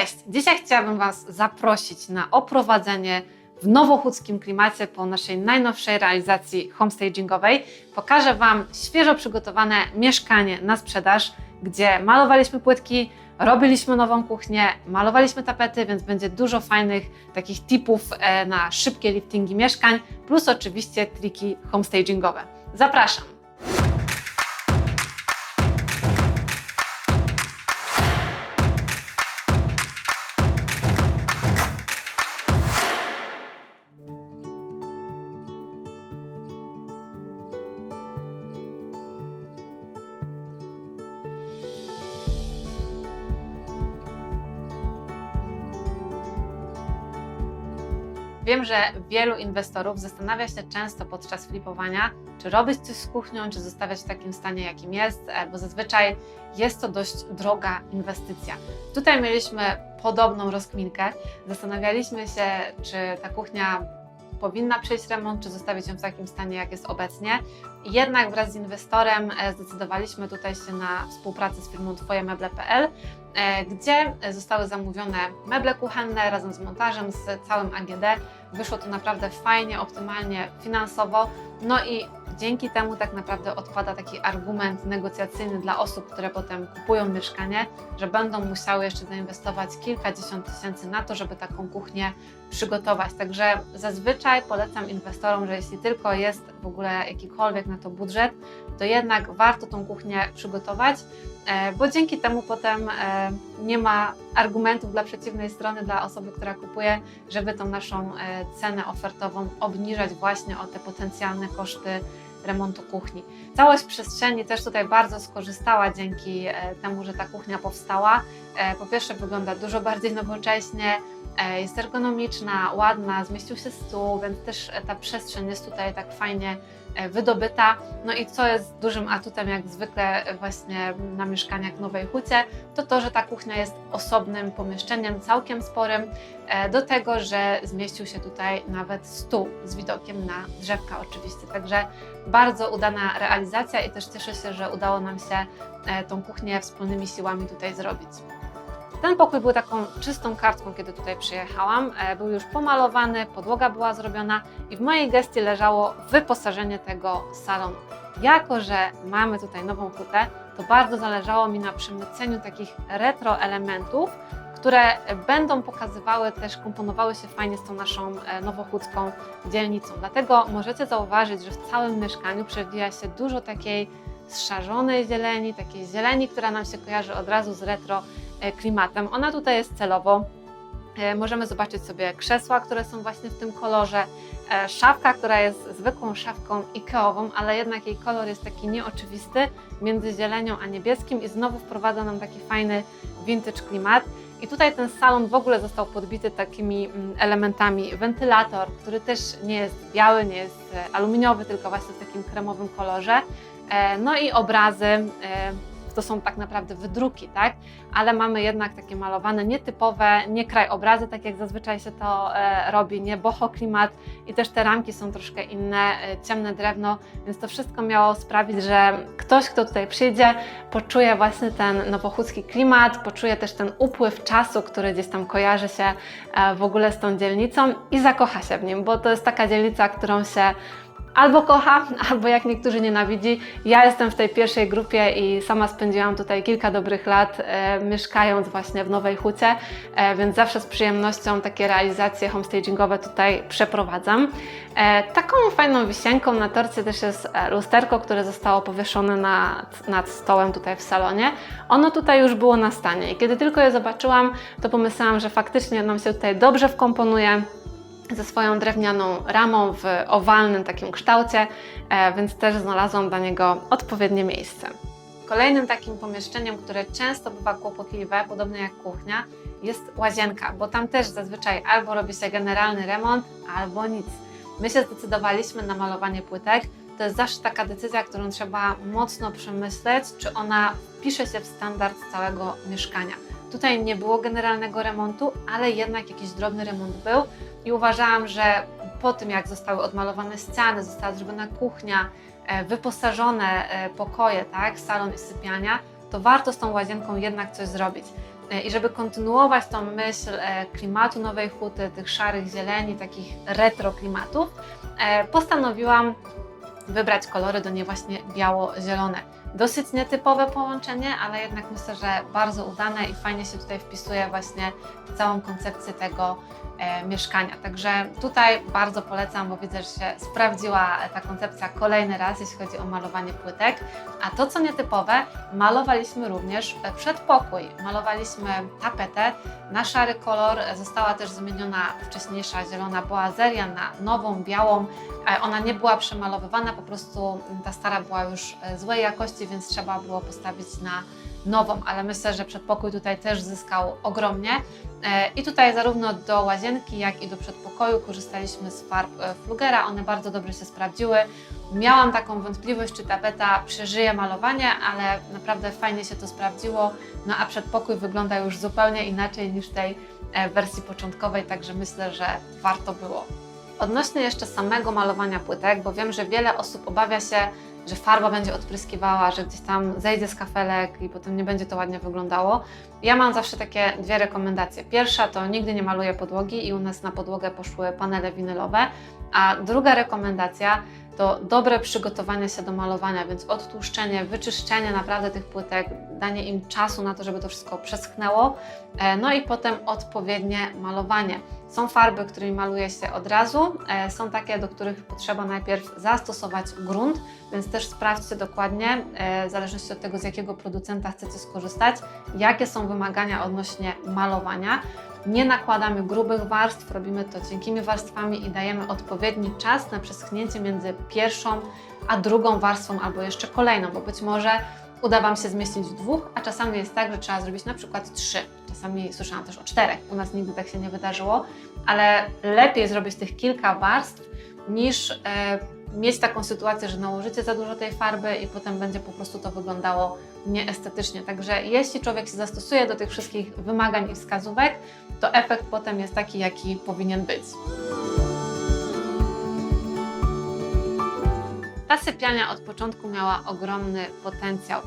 Cześć! Dzisiaj chciałabym Was zaprosić na oprowadzenie w nowochódzkim klimacie po naszej najnowszej realizacji homestagingowej. Pokażę Wam świeżo przygotowane mieszkanie na sprzedaż, gdzie malowaliśmy płytki, robiliśmy nową kuchnię, malowaliśmy tapety, więc będzie dużo fajnych takich tipów e, na szybkie liftingi mieszkań, plus oczywiście triki homestagingowe. Zapraszam! Wiem, że wielu inwestorów zastanawia się często podczas flipowania, czy robić coś z kuchnią, czy zostawiać w takim stanie, jakim jest, e, bo zazwyczaj jest to dość droga inwestycja. Tutaj mieliśmy podobną rozkminkę. Zastanawialiśmy się, czy ta kuchnia powinna przejść remont, czy zostawić ją w takim stanie, jak jest obecnie. Jednak wraz z inwestorem e, zdecydowaliśmy tutaj się na współpracę z firmą twojemeble.pl, e, gdzie zostały zamówione meble kuchenne razem z montażem, z całym AGD. Wyszło to naprawdę fajnie, optymalnie finansowo. No i dzięki temu tak naprawdę odpada taki argument negocjacyjny dla osób, które potem kupują mieszkanie, że będą musiały jeszcze zainwestować kilkadziesiąt tysięcy na to, żeby taką kuchnię przygotować. Także zazwyczaj polecam inwestorom, że jeśli tylko jest w ogóle jakikolwiek na to budżet, to jednak warto tą kuchnię przygotować, e, bo dzięki temu potem e, nie ma argumentów dla przeciwnej strony, dla osoby, która kupuje, żeby tą naszą e, cenę ofertową obniżać właśnie o te potencjalne koszty remontu kuchni. Całość przestrzeni też tutaj bardzo skorzystała dzięki temu, że ta kuchnia powstała. Po pierwsze wygląda dużo bardziej nowocześnie, jest ergonomiczna, ładna, zmieścił się stół, więc też ta przestrzeń jest tutaj tak fajnie wydobyta. No i co jest dużym atutem, jak zwykle właśnie na mieszkaniach w Nowej Hucie, to to, że ta kuchnia jest osobnym pomieszczeniem, całkiem sporym, do tego, że zmieścił się tutaj nawet stół z widokiem na drzewka oczywiście. Także bardzo udana realizacja i też cieszę się, że udało nam się tą kuchnię wspólnymi siłami tutaj zrobić. Ten pokój był taką czystą kartką, kiedy tutaj przyjechałam. E, Był już pomalowany, podłoga była zrobiona i w mojej gestii leżało wyposażenie tego salonu. Jako, że mamy tutaj nową hutę, to bardzo zależało mi na przemyceniu takich retro elementów, które będą pokazywały, też komponowały się fajnie z tą naszą e, nowochódzką dzielnicą. Dlatego możecie zauważyć, że w całym mieszkaniu przewija się dużo takiej zszarzonej zieleni, takiej zieleni, która nam się kojarzy od razu z retro klimatem. Ona tutaj jest celowo. E, możemy zobaczyć sobie krzesła, które są właśnie w tym kolorze. E, szafka, która jest zwykłą szafką Ikeową, ale jednak jej kolor jest taki nieoczywisty między zielenią a niebieskim i znowu wprowadza nam taki fajny vintage klimat. I tutaj ten salon w ogóle został podbity takimi mm, elementami. Wentylator, który też nie jest biały, nie jest aluminiowy, tylko właśnie w takim kremowym kolorze. No i obrazy to są tak naprawdę wydruki, tak? Ale mamy jednak takie malowane, nietypowe, nie krajobrazy, tak jak zazwyczaj się to e, robi, nie boho klimat i też te ramki są troszkę inne, e, ciemne drewno, więc to wszystko miało sprawić, że ktoś, kto tutaj przyjdzie, poczuje właśnie ten nowochódzki klimat, poczuje też ten upływ czasu, który gdzieś tam kojarzy się e, w ogóle z tą dzielnicą i zakocha się w nim, bo to jest taka dzielnica, którą się albo kocha, albo jak niektórzy nienawidzi. Ja jestem w tej pierwszej grupie i sama spędziłam tutaj kilka dobrych lat, e, mieszkając właśnie w Nowej Hucie, e, więc zawsze z przyjemnością takie realizacje homestagingowe tutaj przeprowadzam. E, taką fajną wisienką na torcie też jest e, lusterko, które zostało powieszone nad, nad stołem tutaj w salonie. Ono tutaj już było na stanie i kiedy tylko je zobaczyłam, to pomyślałam, że faktycznie nam się tutaj dobrze wkomponuje ze swoją drewnianą ramą w owalnym takim kształcie, e, więc też znalazłam dla niego odpowiednie miejsce. Kolejnym takim pomieszczeniem, które często bywa kłopotliwe, podobnie jak kuchnia, jest łazienka, bo tam też zazwyczaj albo robi się generalny remont, albo nic. My się zdecydowaliśmy na malowanie płytek. To jest zawsze taka decyzja, którą trzeba mocno przemyśleć, czy ona wpisze się w standard całego mieszkania. Tutaj nie było generalnego remontu, ale jednak jakiś drobny remont był i uważałam, że po tym jak zostały odmalowane ściany, została zrobiona kuchnia, e, wyposażone e, pokoje, tak, salon i sypialnia, to warto z tą łazienką jednak coś zrobić. E, I żeby kontynuować tą myśl klimatu Nowej Huty, tych szarych zieleni, takich retro klimatów, postanowiłam wybrać kolory do niej właśnie biało-zielone. Dosyć nietypowe połączenie, ale jednak myślę, że bardzo udane i fajnie się tutaj wpisuje właśnie w całą koncepcję tego e, mieszkania. Także tutaj bardzo polecam, bo widzę, że się sprawdziła ta koncepcja kolejny raz, jeśli chodzi o malowanie płytek. A to, co nietypowe, malowaliśmy również przedpokój. Malowaliśmy tapetę na szary kolor. Została też zmieniona wcześniejsza zielona boazeria na nową, białą. E, Ona nie była przemalowywana, po prostu ta stara była już e, złej jakości, więc trzeba było postawić na nową, ale myślę, że przedpokój tutaj też zyskał ogromnie. E, I tutaj zarówno do łazienki, jak i do przedpokoju korzystaliśmy z farb e, Flugera. One bardzo dobrze się sprawdziły. Miałam taką wątpliwość, czy tapeta przeżyje malowanie, ale naprawdę fajnie się to sprawdziło. No a przedpokój wygląda już zupełnie inaczej niż tej e, wersji początkowej, także myślę, że warto było. Odnośnie jeszcze samego malowania płytek, bo wiem, że wiele osób obawia się, że farba będzie odpryskiwała, że gdzieś tam zejdzie z kafelek i potem nie będzie to ładnie wyglądało. Ja mam zawsze takie dwie rekomendacje. Pierwsza to nigdy nie maluję podłogi i u nas na podłogę poszły panele winylowe, a druga rekomendacja to dobre przygotowanie się do malowania, więc odtłuszczenie, wyczyszczenie naprawdę tych płytek, danie im czasu na to, żeby to wszystko przeschnęło, e, no i potem odpowiednie malowanie. Są farby, którymi maluje się od razu, e, są takie, do których potrzeba najpierw zastosować grunt, więc też sprawdźcie dokładnie, e, w zależności od tego, z jakiego producenta chcecie skorzystać, jakie są wymagania odnośnie malowania. Nie nakładamy grubych warstw, robimy to cienkimi warstwami i dajemy odpowiedni czas na przeschnięcie między pierwszą a drugą warstwą albo jeszcze kolejną, bo być może uda Wam się zmieścić dwóch, a czasami jest tak, że trzeba zrobić na przykład trzy. Czasami słyszałam też o czterech. U nas nigdy tak się nie wydarzyło, ale lepiej zrobić tych kilka warstw niż e, mieć taką sytuację, że nałożycie za dużo tej farby i potem będzie po prostu to wyglądało nieestetycznie. Także jeśli człowiek się zastosuje do tych wszystkich wymagań i wskazówek, to efekt potem jest taki, jaki powinien być. Ta sypialnia od początku miała ogromny potencjał.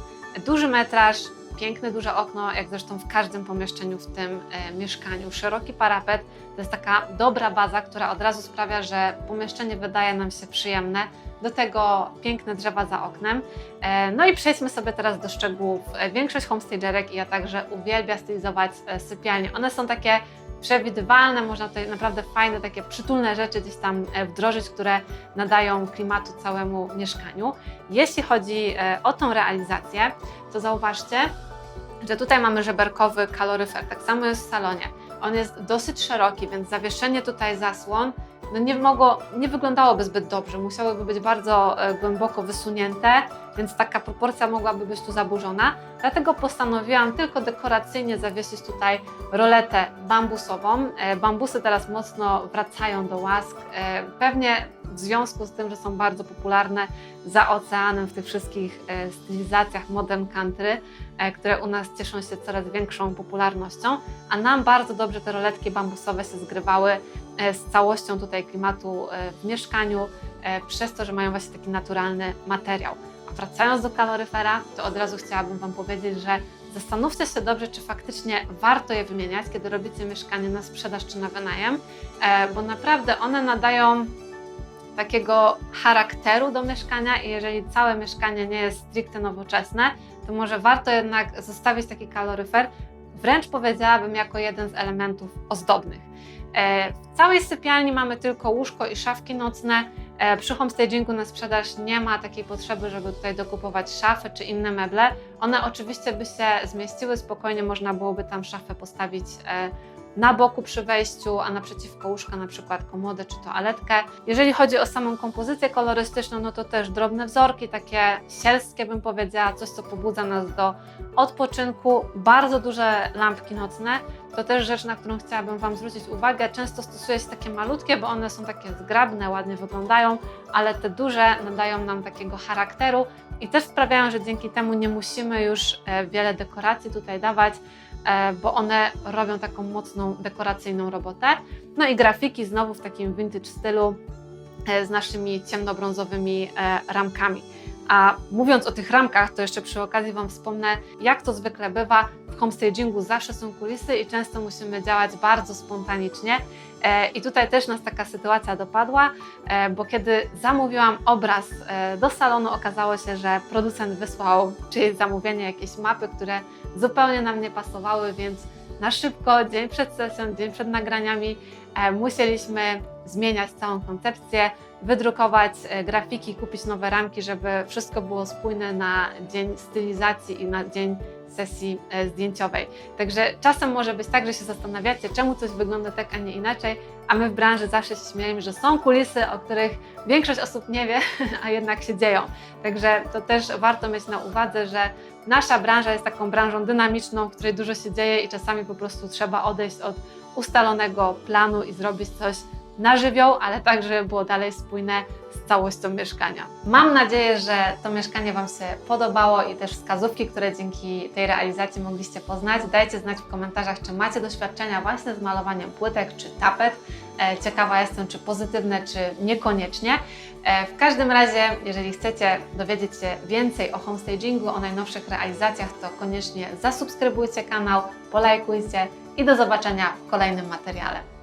Duży metraż, piękne duże okno, jak zresztą w każdym pomieszczeniu w tym e, mieszkaniu. Szeroki parapet to jest taka dobra baza, która od razu sprawia, że pomieszczenie wydaje nam się przyjemne. Do tego piękne drzewa za oknem. E, no i przejdźmy sobie teraz do szczegółów. E, Większość homestagerek i ja także uwielbia stylizować e, sypialnie. One są takie przewidywalne, można tutaj naprawdę fajne, takie przytulne rzeczy gdzieś tam e, wdrożyć, które nadają klimatu całemu mieszkaniu. Jeśli chodzi e, o tą realizację, to zauważcie, że tutaj mamy żeberkowy kaloryfer, tak samo jest w salonie. On jest dosyć szeroki, więc zawieszenie tutaj zasłon no nie, mogło, nie wyglądałoby zbyt dobrze, musiałyby być bardzo e, głęboko wysunięte, więc taka proporcja mogłaby być tu zaburzona. Dlatego postanowiłam tylko dekoracyjnie zawiesić tutaj roletę bambusową. E, Bambusy teraz mocno wracają do łask, e, pewnie w związku z tym, że są bardzo popularne za oceanem w tych wszystkich stylizacjach modern country, które u nas cieszą się coraz większą popularnością, a nam bardzo dobrze te roletki bambusowe się zgrywały e, z całością tutaj klimatu e, w mieszkaniu, e, przez to, że mają właśnie taki naturalny materiał. A wracając do kaloryfera, to od razu chciałabym Wam powiedzieć, że zastanówcie się dobrze, czy faktycznie warto je wymieniać, kiedy robicie mieszkanie na sprzedaż czy na wynajem, e, bo naprawdę one nadają takiego charakteru do mieszkania i jeżeli całe mieszkanie nie jest stricte nowoczesne, to może warto jednak zostawić taki kaloryfer, wręcz powiedziałabym jako jeden z elementów ozdobnych. E, W całej sypialni mamy tylko łóżko i szafki nocne. E, Przy homestagingu na sprzedaż nie ma takiej potrzeby, żeby tutaj dokupować szafy czy inne meble. One oczywiście by się zmieściły, spokojnie można byłoby tam szafę postawić e, na boku przy wejściu, a naprzeciwko łóżka na przykład komodę czy toaletkę. Jeżeli chodzi o samą kompozycję kolorystyczną, no to też drobne wzorki, takie sielskie bym powiedziała, coś co pobudza nas do odpoczynku. Bardzo duże lampki nocne, to też rzecz, na którą chciałabym Wam zwrócić uwagę. Często stosuje się takie malutkie, bo one są takie zgrabne, ładnie wyglądają, ale te duże nadają nam takiego charakteru i też sprawiają, że dzięki temu nie musimy już e, wiele dekoracji tutaj dawać, bo one robią taką mocną dekoracyjną robotę. No i grafiki znowu w takim vintage stylu e, z naszymi ciemnobrązowymi e, ramkami. A mówiąc o tych ramkach, to jeszcze przy okazji Wam wspomnę, jak to zwykle bywa, w homestagingu zawsze są kulisy i często musimy działać bardzo spontanicznie. E, I tutaj też nas taka sytuacja dopadła, e, bo kiedy zamówiłam obraz e, do salonu, okazało się, że producent wysłał czyjeś zamówienie, jakieś mapy, które zupełnie nam nie pasowały, więc na szybko, dzień przed sesją, dzień przed nagraniami, e, musieliśmy zmieniać całą koncepcję, wydrukować e, grafiki, kupić nowe ramki, żeby wszystko było spójne na dzień stylizacji i na dzień sesji e, zdjęciowej. Także czasem może być tak, że się zastanawiacie, czemu coś wygląda tak, a nie inaczej, a my w branży zawsze się śmiejemy, że są kulisy, o których większość osób nie wie, a jednak się dzieją. Także to też warto mieć na uwadze, że nasza branża jest taką branżą dynamiczną, w której dużo się dzieje i czasami po prostu trzeba odejść od ustalonego planu i zrobić coś na żywioł, ale tak, żeby było dalej spójne z całością mieszkania. Mam nadzieję, że to mieszkanie Wam się podobało i też wskazówki, które dzięki tej realizacji mogliście poznać. Dajcie znać w komentarzach, czy macie doświadczenia właśnie z malowaniem płytek czy tapet. E, Ciekawa jestem, czy pozytywne, czy niekoniecznie. E, W każdym razie, jeżeli chcecie dowiedzieć się więcej o homestagingu, o najnowszych realizacjach, to koniecznie zasubskrybujcie kanał, polajkujcie i do zobaczenia w kolejnym materiale.